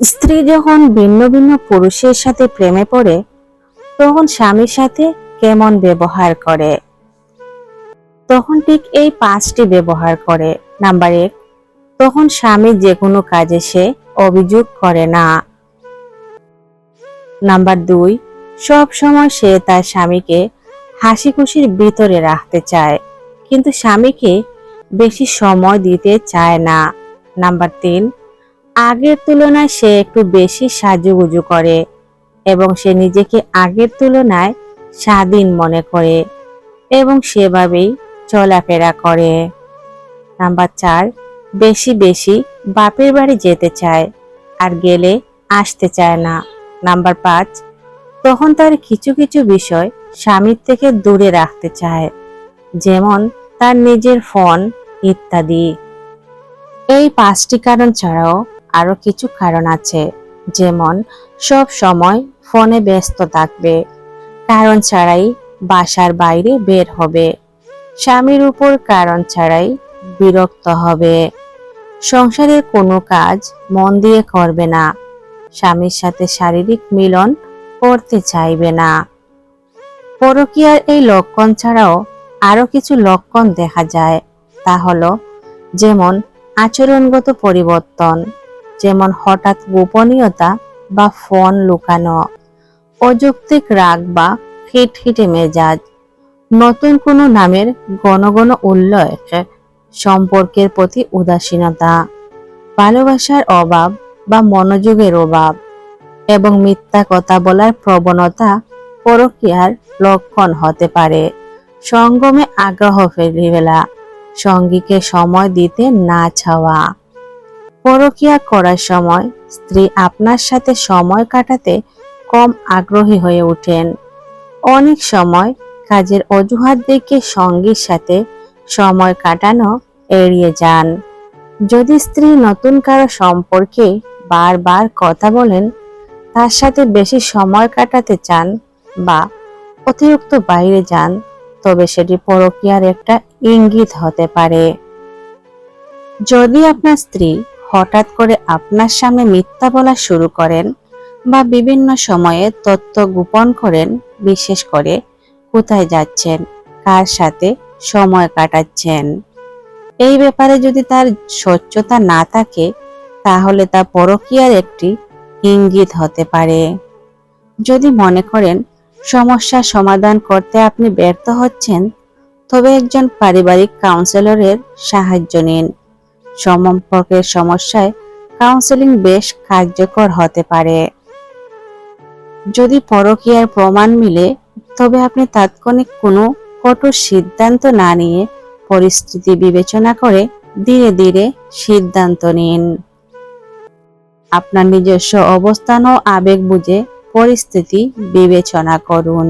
স্ত্রী যখন ভিন্ন ভিন্ন পুরুষের সাথে প্রেমে পড়ে, তখন স্বামীর সাথে কেমন ব্যবহার করে? তখন ঠিক এই পাঁচটি ব্যবহার করে। নাম্বার এক, তখন স্বামী যে কোনো কাজে সে অভিযোগ করে না। নাম্বার দুই, সব সময় সে তার স্বামীকে হাসি খুশির ভিতরে রাখতে চায়, কিন্তু স্বামীকে বেশি সময় দিতে চায় না। নাম্বার তিন আগের তুলনায় সে একটু বেশি সাজুগুজু করে এবং সে নিজেকে আগের তুলনায় স্বাধীন মনে করে এবং সেভাবেই চলাফেরা করে। নাম্বার চার, বেশি বেশি বাপের বাড়ি যেতে চায় আর গেলে আসতে চায় না। নাম্বার পাঁচ, তখন তার কিছু কিছু বিষয় স্বামীর থেকে দূরে রাখতে চায়, যেমন তার নিজের ফোন ইত্যাদি। এই পাঁচটি কারণ ছাড়াও আরও কিছু কারণ আছে। যেমন, সব সময় ফোনে ব্যস্ত থাকবে। কারণ ছাড়াই বাসার বাইরে বের হবে। স্বামীর উপর কারণ ছাড়াই বিরক্ত হবে। সংসারের কোনো কাজ মন দিয়ে করবে না। স্বামীর সাথে শারীরিক মিলন করতে চাইবে না। পরকীয়ার এই লক্ষণ ছাড়াও আরও কিছু লক্ষণ দেখা যায়। তা হলো, যেমন, আচরণগত পরিবর্তন। যেমন হঠাৎ গোপনীয়তা বা ফোন লুকানো, অযৌক্তিক রাগ বা খিটখিটে মেজাজ, নতুন কোনো নামের ঘন উল্লেখ, সম্পর্কের প্রতি উদাসীনতা, ভালোবাসার অভাব বা মনোযোগের অভাব এবং মিথ্যা কথা বলার প্রবণতা পরকীয়ার লক্ষণ হতে পারে। সঙ্গমে আগ্রহ ফেলে ফেলা, সঙ্গীকে সময় দিতে না চাওয়া পরকীয়া করার সময় স্ত্রী আপনার সাথে সময় কাটাতে কম আগ্রহী হয়ে ওঠেন। অনেক সময় কাজের অজুহাত দেখে সঙ্গীর সাথে সময় কাটানো এড়িয়ে যান। যদি স্ত্রী নতুন কারও সম্পর্কে বারবার কথা বলেন, তার সাথে বেশি সময় কাটাতে চান বা অতিরিক্ত বাইরে যান, তবে সেটি পরকীয়ার একটা ইঙ্গিত হতে পারে। যদি আপনার স্ত্রী হঠাৎ করে আপনার সামনে মিথ্যা বলা শুরু করেন বা বিভিন্ন সময়ে তথ্য গোপন করেন, বিশেষ করে কোথায় যাচ্ছেন, কার সাথে সময় কাটাচ্ছেন। এই ব্যাপারে যদি তার স্বচ্ছতা না থাকে, তাহলে তা পরকীয়ার একটি ইঙ্গিত হতে পারে। যদি মনে করেন সমস্যা সমাধান করতে আপনি ব্যর্থ হচ্ছেন, তবে একজন পারিবারিক কাউন্সিলরের সাহায্য নিন। সম্পর্কের সমস্যায় কাউন্সেলিং বেশ কার্যকর হতে পারে। যদি পরকীয়ার প্রমাণ মিলে, তবে আপনি তাৎক্ষণিক কোনো কঠোর সিদ্ধান্ত না নিয়ে পরিস্থিতি বিবেচনা করে ধীরে ধীরে সিদ্ধান্ত নিন। আপনার নিজস্ব অবস্থান ও আবেগ বুঝে পরিস্থিতি বিবেচনা করুন।